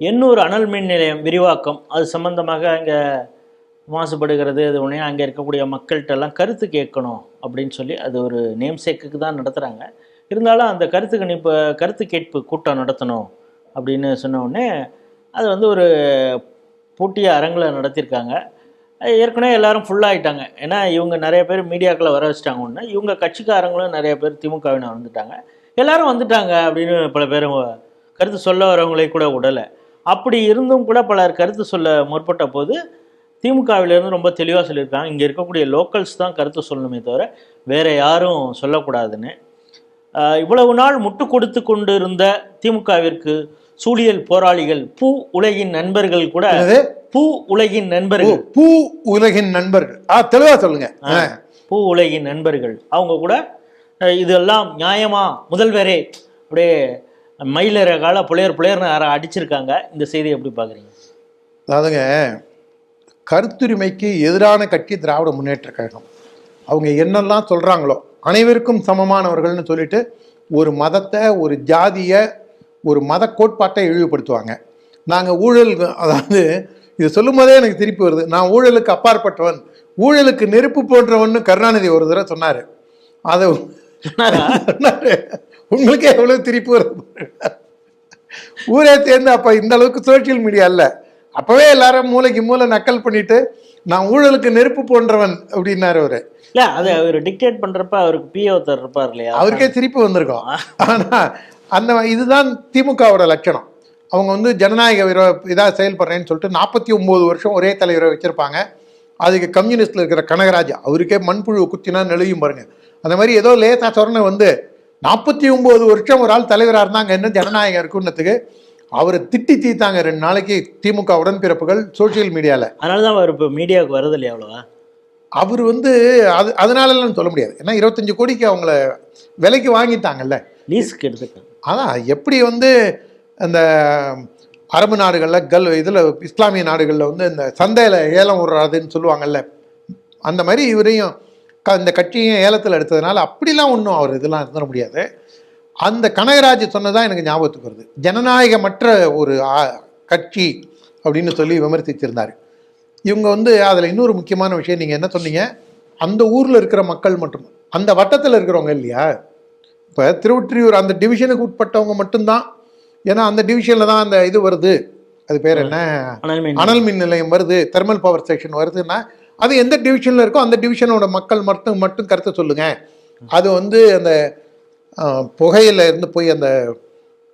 எண்ணூர் அனல் மின் நிலையம் விரிவாக்கம். அது சம்பந்தமாக அங்கே மாசுபடுகிறது அது உடனே அங்கே இருக்கக்கூடிய மக்கள்கிட்ட எல்லாம் கருத்து கேட்கணும் அப்படின்னு சொல்லி அது ஒரு நேம் சேக்குக்கு தான் நடத்துகிறாங்க இருந்தாலும் அந்த கருத்து கணிப்பு கருத்து கேட்பு கூட்டம் நடத்தணும் அப்படின்னு சொன்ன அது வந்து ஒரு பூட்டிய அரங்கில் நடத்தியிருக்காங்க ஏற்கனவே எல்லாரும் ஃபுல்லாகிட்டாங்க ஏன்னா இவங்க நிறைய பேர் மீடியாக்களை வர வச்சிட்டாங்க ஒன்று இவங்க கட்சிக்காரங்களும் நிறைய பேர் திமுகவினர் வந்துட்டாங்க. எல்லாரும் வந்துட்டாங்க அப்படின்னு பல பேர் கருத்து சொல்ல வரவங்களே கூட விடலை அப்படி இருந்தும் கூட பலர் கருத்து சொல்ல முற்பட்ட போது திமுகவிலேருந்து ரொம்ப தெளிவாக சொல்லியிருக்காங்க. இங்கே இருக்கக்கூடிய லோக்கல்ஸ் தான் கருத்து சொல்லணுமே தவிர வேற யாரும் சொல்லக்கூடாதுன்னு. இவ்வளவு நாள் முட்டு கொடுத்து கொண்டு இருந்த திமுகவிற்கு சூழியல் போராளிகள் பூ உலகின் நண்பர்கள் கூட? பூ உலகின் நண்பர்கள். பூ உலகின் நண்பர்கள். ஆ தெளிவா சொல்லுங்க. பூ உலகின் நண்பர்கள். அவங்க கூட இதெல்லாம் நியாயமா? முதல்வரே அப்படியே மயிலற கால புலையர் புலையர்னு யாரை அடிச்சிருக்காங்க. இந்த செய்தியை எப்படி பார்க்குறீங்க? அதாவதுங்க கருத்துரிமைக்கு எதிரான கட்சி திராவிட முன்னேற்ற கழகம். அவங்க என்னெல்லாம் சொல்றாங்களோ அனைவருக்கும் சமமானவர்கள்னு சொல்லிட்டு ஒரு மதத்தை ஒரு ஜாதியை ஒரு மத கோட்பாட்டை இழிவுபடுத்துவாங்க. நாங்கள் ஊழல் அதாவது இது சொல்லும்போதே எனக்கு திருப்பி வருது. நான் ஊழலுக்கு அப்பாற்பட்டவன் ஊழலுக்கு நெருப்பு போன்றவன்னு கருணாநிதி ஒரு தடவை சொன்னார். அதை சொன்னாரா? உங்களுக்கே எவ்வளவு திருப்பி வருது ஊரே சேர்ந்து அப்ப இந்த அளவுக்கு சோஷியல் மீடியா இல்ல அப்பவே எல்லாரும் மூளைக்கு மூளை நக்கல் பண்ணிட்டு நான் ஊழலுக்கு நெருப்பு போன்றவன் அப்படின்னாரு அவரு. இல்ல அது அவர் டிக்டேட் பண்றப்ப அவருக்கு பிஏ ஒருத்தர் இருப்பார் இல்லையா? அவருக்கே திருப்பி வந்திருக்கோம். ஆனா அந்த இதுதான் திமுகவோட லட்சணம். அவங்க வந்து ஜனநாயக விரோ இதாக செயல்படுறேன்னு சொல்லிட்டு நாற்பத்தி ஒன்பது வருஷம் ஒரே தலைவரை வச்சிருப்பாங்க. அதுக்கு கம்யூனிஸ்ட்ல இருக்கிற கனகராஜ் அவருக்கே மண்புழு குத்தினா நெளியும் பாருங்க. அந்த மாதிரி ஏதோ லேசா சொரணை வந்து நாற்பத்தி ஒன்பது வருஷம் ஒரு ஆள் தலைவராக இருந்தாங்க. என்ன ஜனநாயகம் இருக்குன்னதுக்கு அவரை திட்டி தீத்தாங்க ரெண்டு நாளைக்கு திமுக உடன்பிறப்புகள் சோஷியல் மீடியாவில் அதனால தான் அவர் இப்போ மீடியாவுக்கு வரது இல்லையா அவ்வளவா? அவர் வந்து அது அதனாலலாம் சொல்ல முடியாது. ஏன்னா இருபத்தஞ்சு கோடிக்கு அவங்கள விலைக்கு வாங்கிட்டாங்கல்ல. லீஸுக்கு எடுத்துட்டாங்க அதான் எப்படி வந்து அந்த அரபு நாடுகளில் கல் இதில் இஸ்லாமிய நாடுகளில் வந்து இந்த சந்தையில் ஏலம் விடுறாதுன்னு சொல்லுவாங்கல்ல. அந்த மாதிரி இவரையும் இந்த கட்சியும் ஏலத்தில் எடுத்ததுனால அப்படிலாம் ஒன்றும் அவர் இதெல்லாம் இருந்துட முடியாது. அந்த கனகராஜ் சொன்னதான் எனக்கு ஞாபகத்துக்கு வருது. ஜனநாயகமற்ற ஒரு கட்சி அப்படின்னு சொல்லி விமர்சிச்சிருந்தார். இவங்க வந்து அதில் இன்னொரு முக்கியமான விஷயம் நீங்கள் என்ன சொன்னீங்க? அந்த ஊரில் இருக்கிற மக்கள் மட்டும் அந்த வட்டத்தில் இருக்கிறவங்க இல்லையா? இப்போ திருவொற்றியூர் அந்த டிவிஷனுக்கு உட்பட்டவங்க மட்டும்தான். ஏன்னா அந்த டிவிஷனில் தான் அந்த இது வருது. அது பேர் என்ன? அனல் மின் நிலையம் வருது. தெர்மல் பவர் ஸ்டேஷன் வருதுன்னா அது எந்த டிவிஷனில் இருக்கோ அந்த டிவிஷனோட மக்கள் மட்டும் மட்டும் கருத்தை சொல்லுங்க. அது வந்து அந்த புகையில இருந்து போய் அந்த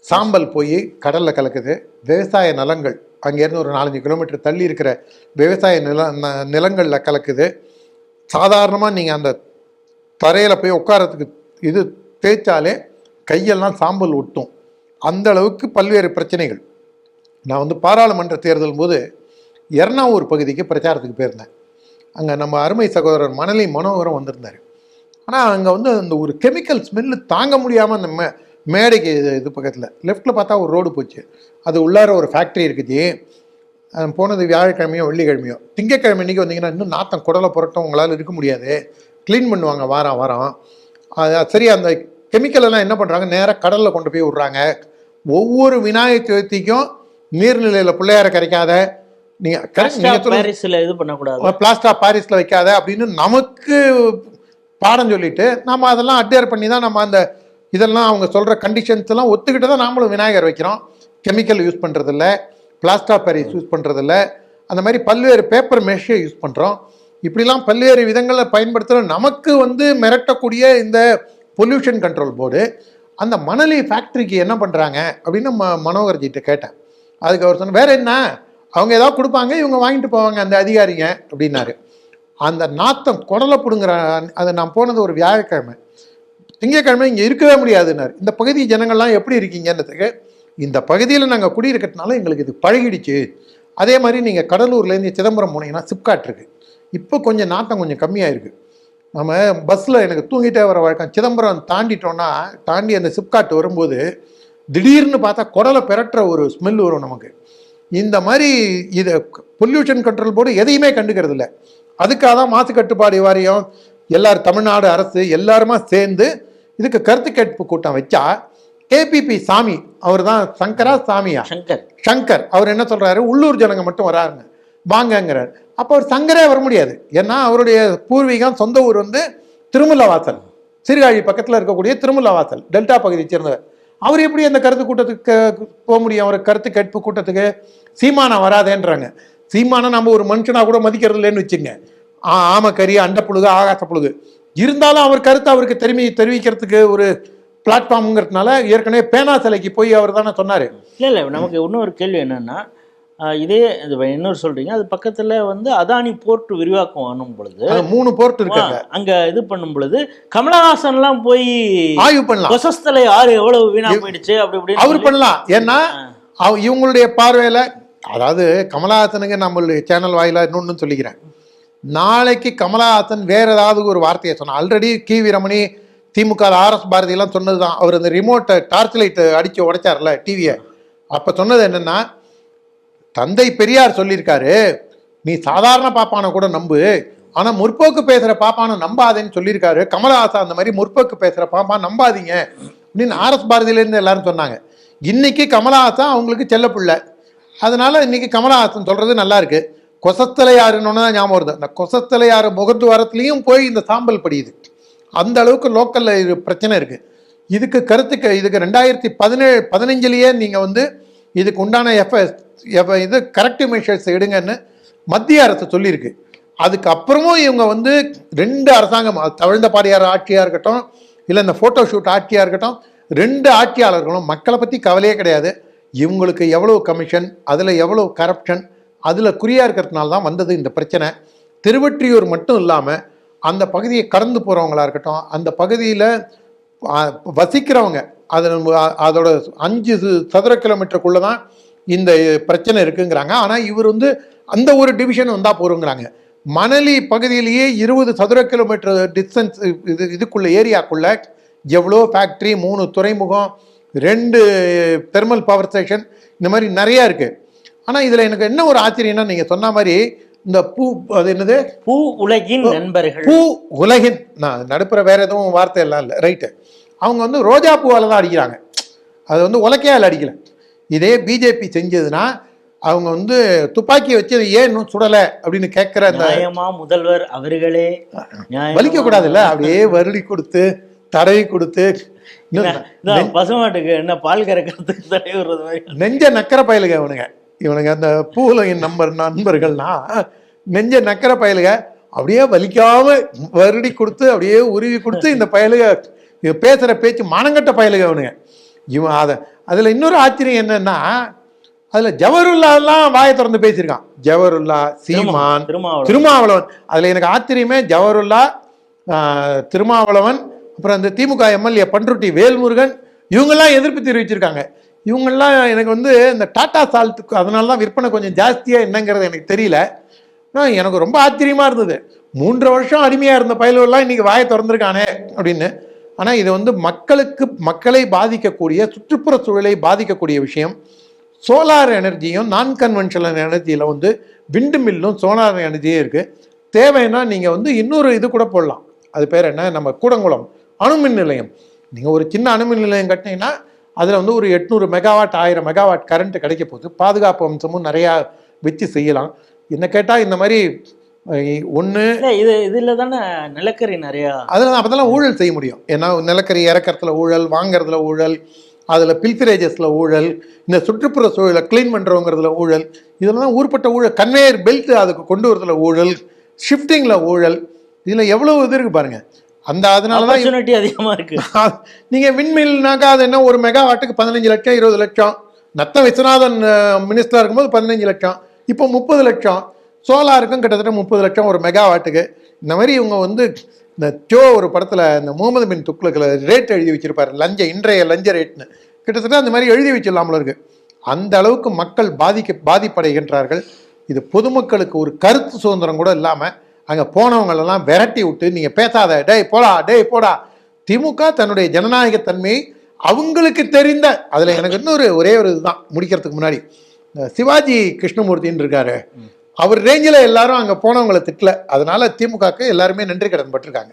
சாம்பல் போய் கடலில் கலக்குது. விவசாய நிலங்கள் அங்கேருந்து ஒரு நாலஞ்சு கிலோமீட்டர் தள்ளி இருக்கிற விவசாய நில ந- கலக்குது. சாதாரணமாக நீங்கள் அந்த தரையில் போய் உட்காரத்துக்கு இது தேய்ச்சாலே கையெல்லாம் சாம்பல் ஒட்டும். அந்த அளவுக்கு பல்வேறு பிரச்சனைகள். நான் வந்து பாராளுமன்ற தேர்தல் போது எர்ணாவூர் பகுதிக்கு பிரச்சாரத்துக்கு போயிருந்தேன். அங்கே நம்ம அருமை சகோதரர் மணலை மனோகரம் வந்திருந்தார். ஆனால் அங்கே வந்து அந்த ஒரு கெமிக்கல் ஸ்மெல்லு தாங்க முடியாமல் அந்த மே மேடைக்கு இது இது பக்கத்தில் லெஃப்ட்டில் பார்த்தா ஒரு ரோடு போச்சு. அது உள்ளார ஒரு ஃபேக்ட்ரி இருக்குது. போனது வியாழக்கிழமையோ வெள்ளிக்கிழமையோ. திங்கக்கிழமை அன்றைக்கி வந்தீங்கன்னா இன்னும் நாத்தம் குடலை புரட்டம் உங்களால் இருக்க முடியாது. க்ளீன் பண்ணுவாங்க வாரம் வாரம். அது சரி அந்த கெமிக்கலெல்லாம் என்ன பண்ணுறாங்க நேராக கடலில் கொண்டு போய் விட்றாங்க. ஒவ்வொரு விநாயகர் சதுர்த்திக்கும் நீர்நிலையில் பிள்ளையார கரைக்காத பாரிஸ்ல இது பண்ணக்கூடாது. பிளாஸ்டா பாரிஸ்ல வைக்காத அப்படின்னு நமக்கு பாடம் சொல்லிட்டு நம்ம அதெல்லாம் அட்டையர் பண்ணி தான் நம்ம அந்த இதெல்லாம் அவங்க சொல்ற கண்டிஷன்ஸ் எல்லாம் ஒத்துக்கிட்டு தான் நாமளும் விநாயகர் வைக்கிறோம். கெமிக்கல் யூஸ் பண்றதில்ல. பிளாஸ்டா பாரிஸ் யூஸ் பண்றதில்ல. அந்த மாதிரி பல்வேறு பேப்பர் மெஷ்ஷை யூஸ் பண்றோம். இப்படிலாம் பல்வேறு விதங்களில் பயன்படுத்துகிற நமக்கு வந்து மிரட்டக்கூடிய இந்த பொல்யூஷன் கண்ட்ரோல் போர்டு அந்த மணலி ஃபேக்ட்ரிக்கு என்ன பண்ணுறாங்க அப்படின்னு ம மனோகர்ஜிட்ட கேட்டேன். அதுக்கு அவர் சொன்ன வேற என்ன? அவங்க ஏதாவது கொடுப்பாங்க இவங்க வாங்கிட்டு போவாங்க அந்த அதிகாரிங்க அப்படின்னாரு. அந்த நாத்தம் குடலை பிடுங்குற அதை நான் போனது ஒரு வியாழக்கிழமை. திங்கக்கிழமை இங்கே இருக்கவே முடியாதுன்னாரு. இந்த பகுதி ஜனங்கள்லாம் எப்படி இருக்கீங்கன்றதுக்கு இந்த பகுதியில் நாங்கள் குடியிருக்கிறதுனால எங்களுக்கு இது பழகிடுச்சு. அதே மாதிரி நீங்கள் கடலூர்லேருந்து சிதம்பரம் போனீங்கன்னா சிப்காட் இருக்கு. இப்போ கொஞ்சம் நாத்தம் கொஞ்சம் கம்மியாக இருக்குது நம்ம பஸ்ஸில் எனக்கு தூங்கிட்டே வர வழக்கம். சிதம்பரம் தாண்டிட்டோன்னா தாண்டி அந்த சிப்காட் வரும்போது திடீர்னு பார்த்தா குடலை பெரட்டுற ஒரு ஸ்மெல் வரும் நமக்கு. இந்த மாதிரி இது பொல்யூஷன் கண்ட்ரோல் போர்டு எதையுமே கண்டுக்கிறது இல்லை. அதுக்காக தான் மாசு கட்டுப்பாடு வாரியம் எல்லாரும் தமிழ்நாடு அரசு எல்லாருமா சேர்ந்து இதுக்கு கருத்து கேட்பு கூட்டம் வச்சா கேபிபி சாமி அவர் தான் சங்கரா சாமியா? சங்கர். சங்கர். அவர் என்ன சொல்றாரு? உள்ளூர் ஜனங்க மட்டும் வராருங்க. வாங்கங்கிறார். அப்போ அவர் சங்கரே வர முடியாது. ஏன்னா அவருடைய பூர்வீகம் சொந்த ஊர் வந்து திருமலவாசல் சீர்காழி பக்கத்தில் இருக்கக்கூடிய திருமலவாசல் டெல்டா பகுதியை சேர்ந்தவர். அவர் எப்படி அந்த கருத்து கூட்டத்துக்கு போக முடியும்? அவர் கருத்து கேட்பு கூட்டத்துக்கு சீமானா வராதேன்றாங்க. சீமானை நம்ம ஒரு மனுஷனாக கூட மதிக்கிறது இல்லைன்னு வச்சுங்க ஆ ஆமக்கறி அண்ட புழுகு ஆகாச புழுகு. இருந்தாலும் அவர் கருத்தை அவருக்கு தெரிவி தெரிவிக்கிறதுக்கு ஒரு பிளாட்ஃபார்ம்ங்கிறதுனால ஏற்கனவே பேனா சிலைக்கு போய் அவர் தானே சொன்னார். இல்லை இல்லை நமக்கு இன்னொரு கேள்வி என்னென்னா இதே இது இன்னொரு சொல்றீங்க. அது பக்கத்துல வந்து அதானி போர்ட் விரிவாக்கம் ஆனும் பொழுது மூணு போர்ட் இருக்காங்க. அங்க இது பண்ணும் பொழுது கமலஹாசன்லாம் போய் ஆய்வு பண்ணலாம். கொசஸ்தலை ஆறு எவ்வளவு வீணா போயிடுச்சு அப்படி இப்படின்னு அவர் பண்ணலாம். ஏன்னா அவ- இவங்களுடைய பார்வையில அதாவது கமலஹாசனுக்கு நம்மளுடைய சேனல் வாயிலா இன்னொன்னு சொல்லிக்கிறேன். நாளைக்கு கமலஹாசன் வேற ஏதாவது ஒரு வார்த்தையை சொன்னா ஆல்ரெடி கி. வீரமணி திமுக ஆர்எஸ் பாரதி எல்லாம் சொன்னதுதான். அவர் அந்த ரிமோட்டை டார்ச் லைட் அடிச்சு உடைச்சார்ல டிவியை அப்ப சொன்னது என்னன்னா தந்தை பெரியார் சொல்லியிருக்காரு நீ சாதாரண பாப்பானை கூட நம்பு ஆனா முற்போக்கு பேசுற பாப்பானை நம்பாதேன்னு சொல்லியிருக்காரு. கமலஹாசன் அந்த மாதிரி முற்போக்கு பேசுற பாப்பா நம்பாதீங்க. அப்படின்னு ஆர்எஸ் பாரதியிலேருந்து எல்லாரும் சொன்னாங்க. இன்னைக்கு கமலஹாசன் அவங்களுக்கு செல்ல பிள்ளை. அதனால இன்னைக்கு கமலஹாசன் சொல்றது நல்லா இருக்கு. கொசத்தலையாருன்னு தான் ஞாபகம் வருது. அந்த கொசத்தலையாறு முகத்துவாரத்துலேயும் போய் இந்த சாம்பல் படியுது. அந்த அளவுக்கு லோக்கலில் இது பிரச்சனை இருக்குது இதுக்கு கருத்துக்கு இதுக்கு ரெண்டாயிரத்தி பதினேழு பதினஞ்சுலேயே நீங்கள் வந்து இதுக்கு உண்டான எஃப்எஸ் இது கரெக்டிவ் மெஷர்ஸ் எடுங்கன்னு மத்திய அரசு சொல்லியிருக்கு. அதுக்கப்புறமும் இவங்க வந்து ரெண்டு அரசாங்கம் தவிழ்ந்த பாரியார் ஆட்சியாக இருக்கட்டும் இல்லை இந்த ஃபோட்டோ ஷூட் ஆட்சியாக இருக்கட்டும் ரெண்டு ஆட்சியாளர்களும் மக்களை பற்றி கவலையே கிடையாது. இவங்களுக்கு எவ்வளோ கமிஷன் அதில் எவ்வளோ கரப்ஷன் அதில் குறியாக இருக்கிறதுனால தான் வந்தது இந்த பிரச்சனை. திருவொற்றியூர் மட்டும் இல்லாமல் அந்த பகுதியை கடந்து போகிறவங்களா இருக்கட்டும் அந்த பகுதியில் வசிக்கிறவங்க. அது அதோட அஞ்சு சு- சதுர கிலோமீட்டருக்குள்ளே தான் இந்த பிரச்சனை இருக்குங்கிறாங்க. ஆனால் இவர் வந்து அந்த ஒரு டிவிஷன் வந்தால் போகிறோங்கிறாங்க மணலி பகுதியிலேயே இருபது சதுர கிலோமீட்டர் டிஸ்டன்ஸ் இது இதுக்குள்ள ஏரியாக்குள்ளே எவ்வளோ ஃபேக்ட்ரி மூணு துறைமுகம் ரெண்டு தெர்மல் பவர் ஸ்டேஷன் இந்த மாதிரி நிறையா இருக்குது ஆனால் இதில் எனக்கு என்ன ஒரு ஆச்சரியம்னா நீங்கள் சொன்ன மாதிரி இந்த பூ அது என்னது? பூ உலகின் நண்பர்கள். பூ உலகின் நான் நடுப்புற வேற எதுவும் வார்த்தை எல்லாம் இல்லை. ரைட்டு அவங்க வந்து ரோஜா பூவால் தான் அடிக்கிறாங்க. அது வந்து உலக்கையால் அடிக்கல. இதே பிஜேபி செஞ்சதுன்னா அவங்க வந்து துப்பாக்கி வச்சு ஏன் இன்னும் சுடலை அப்படின்னு கேட்குற அந்த முதல்வர் அவர்களே வலிக்க கூடாதுல்ல அப்படியே வருடி கொடுத்து தடவி கொடுத்து பசுமாட்டுக்கு என்ன பால் கறக்கிறதுக்கு தடை விடுறது மாதிரி நெஞ்ச நக்கர பயலுக இவனுங்க இவனுங்க அந்த பூலகின் நம்பர் நண்பர்கள்னா நெஞ்ச நக்கர பயலுக அப்படியே வலிக்காம வருடி கொடுத்து அப்படியே உருவி கொடுத்து இந்த பயலுக பேசுற பேச்சு மானங்கட்ட பயலுக இவனுங்க. இவன் அதை அதுல இன்னொரு ஆச்சரியம் என்னன்னா அதுல ஜவஹர்லாலாம் வாயை திறந்து பேசியிருக்கான். ஜவஹர்லா சீமான் திருமாவளவன். அதுல எனக்கு ஆச்சரியமே ஜவஹர்லா ஆஹ், திருமாவளவன் அப்புறம் இந்த திமுக எம்எல்ஏ பண்ருட்டி வேல்முருகன் இவங்கெல்லாம் எதிர்ப்பு தெரிவிச்சிருக்காங்க. இவங்கெல்லாம் எனக்கு வந்து இந்த டாட்டா சால்ட்டுக்கு அதனால தான் விற்பனை கொஞ்சம் ஜாஸ்தியாக என்னங்கிறது எனக்கு தெரியல. ஆனால் எனக்கு ரொம்ப ஆச்சரியமாக இருந்தது. மூன்று வருஷம் அடிமையாக இருந்த பயலுவெல்லாம் இன்னைக்கு வாயை திறந்துருக்கானே அப்படின்னு. ஆனால் இது வந்து மக்களுக்கு மக்களை பாதிக்கக்கூடிய சுற்றுப்புற சூழலை பாதிக்கக்கூடிய விஷயம். சோலார் எனர்ஜியும் நான் கன்வென்ஷனல் எனர்ஜியில் வந்து விண்டு மில்லும் சோலார் எனர்ஜியும் இருக்குது தேவைன்னா நீங்கள் வந்து இன்னொரு இது கூட போடலாம். அது பேர் என்ன? நம்ம கூடங்குளம் அணுமின் நிலையம். நீங்கள் ஒரு சின்ன அணுமின் நிலையம் கட்டினீங்கன்னா அதில் வந்து ஒரு எட்நூறு மெகாவாட் ஆயிரம் மெகாவாட் கரண்ட் கிடைக்க போகுது. பாதுகாப்பு அம்சமும் நிறையா வச்சு செய்யலாம். என்ன கேட்டால் இந்த மாதிரி ஒன்று இது இதுல தானே நிலக்கரி நிறையா அதில் அப்போதெல்லாம் ஊழல் செய்ய முடியும். ஏன்னா நிலக்கரி இறக்கறதுல ஊழல் வாங்குறதுல ஊழல் அதில் பில்ஃபிரேஜஸில் ஊழல் இந்த சுற்றுப்புற சூழலை க்ளீன் பண்ணுறவங்கிறதுல ஊழல் இதெல்லாம் தான் ஊர்பட்ட ஊழல் கன்வேயர் பெல்ட் அதுக்கு கொண்டு வரதுல ஊழல் ஷிஃப்டிங்கில் ஊழல் இதில் எவ்வளோ இது இருக்கு பாருங்க. அந்த அதனால தான் ஆப்பர்ச்சுனிட்டி அதிகமா இருக்கு. நீங்கள் விண்மில்னாக்கா அது என்ன ஒரு மெகாவாட்டுக்கு பதினஞ்சு லட்சம் இருபது லட்சம். நத்த விஸ்வநாதன் மினிஸ்டராக இருக்கும்போது பதினஞ்சு லட்சம். இப்போ முப்பது லட்சம். சோலாருக்கும் கிட்டத்தட்ட முப்பது லட்சம் ஒரு மெகாவாட்டுக்கு இந்த மாதிரி இவங்க வந்து இந்த ஜோ ஒரு படத்தில் இந்த முகமது பின் துக்ளக்கில் ரேட் எழுதி வச்சிருப்பாரு. லஞ்ச இன்றைய லஞ்ச ரேட்னு கிட்டத்தட்ட அந்த மாதிரி எழுதி வச்சிடலாமல இருக்கு. அந்த அளவுக்கு மக்கள் பாதிக்க பாதிப்படைகின்றார்கள். இது பொதுமக்களுக்கு ஒரு கருத்து சுதந்திரம் கூட இல்லாமல் அங்கே போனவங்களெல்லாம் விரட்டி விட்டு நீங்கள் பேசாத டேய் போடா டேய் போடா. திமுக தன்னுடைய ஜனநாயகத்தன்மையை அவங்களுக்கு தெரிந்த அதில் எனக்கு இன்னொரு ஒரே ஒரு இதுதான் முடிக்கிறதுக்கு முன்னாடி. சிவாஜி கிருஷ்ணமூர்த்தின்னு இருக்காரு. அவர் ரேஞ்சில் எல்லாரும் அங்கே போனவங்களை திட்டல. அதனால திமுகக்கு எல்லாருமே நன்றி கடன் பட்டிருக்காங்க.